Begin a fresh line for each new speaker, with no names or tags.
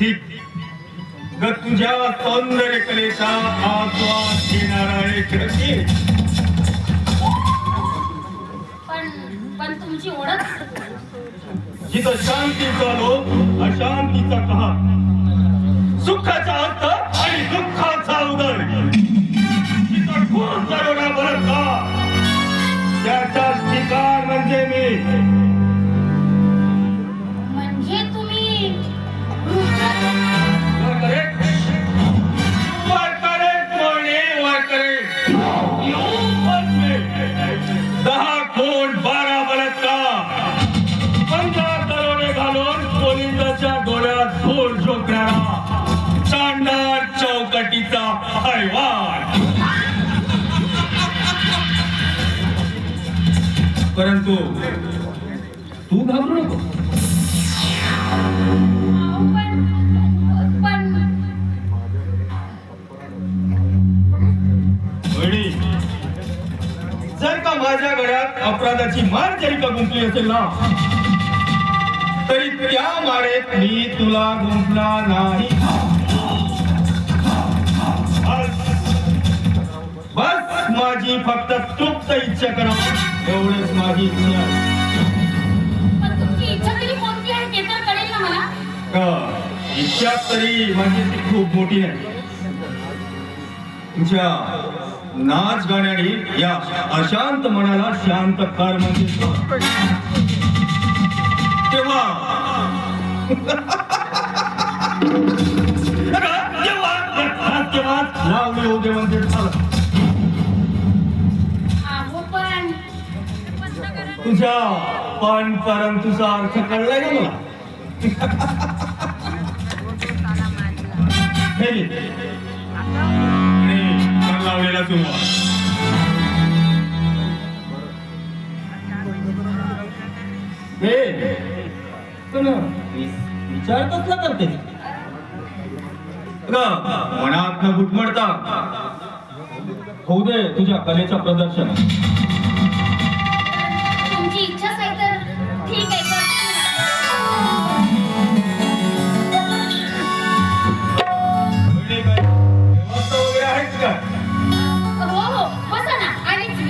रसिक ग तुझ्या सौंदर्य कलेचा आस्वाद घेणारा एक रसिक.
पण पण तुमची ओळख
जिथं शांतीचा लोक अशांतीचा कहा. सुखाचा अंत आणि दुःखाचा उदय. जिथं खून करोना बरं त्याचा ठिकाण म्हणजे मी. परंतु तू घाबरू नको. जर का माझ्या गळ्यात अपराधाची मार जरी का गुंतली असेल ना तरी त्या मारेत मी तुला गुंतला नाही. बस- माझी फक्त इच्छा करा. एवढेच माझी इच्छा. आहे.
इच्छा तरी आहे
माझी ती खूप मोठी नाही तुझ्या नाच गाण्याने या अशांत मनाला शांत कर म्हणजे तेव्हा तेव्हा लावली दे म्हणजे तुझ्या पण परंतुचा अर्थ कळलाय का मला हे लावलेला तुम्हाला हे. ना विचार कसला करते मनात न घुटमडता. होऊ दे तुझ्या कलेचा प्रदर्शन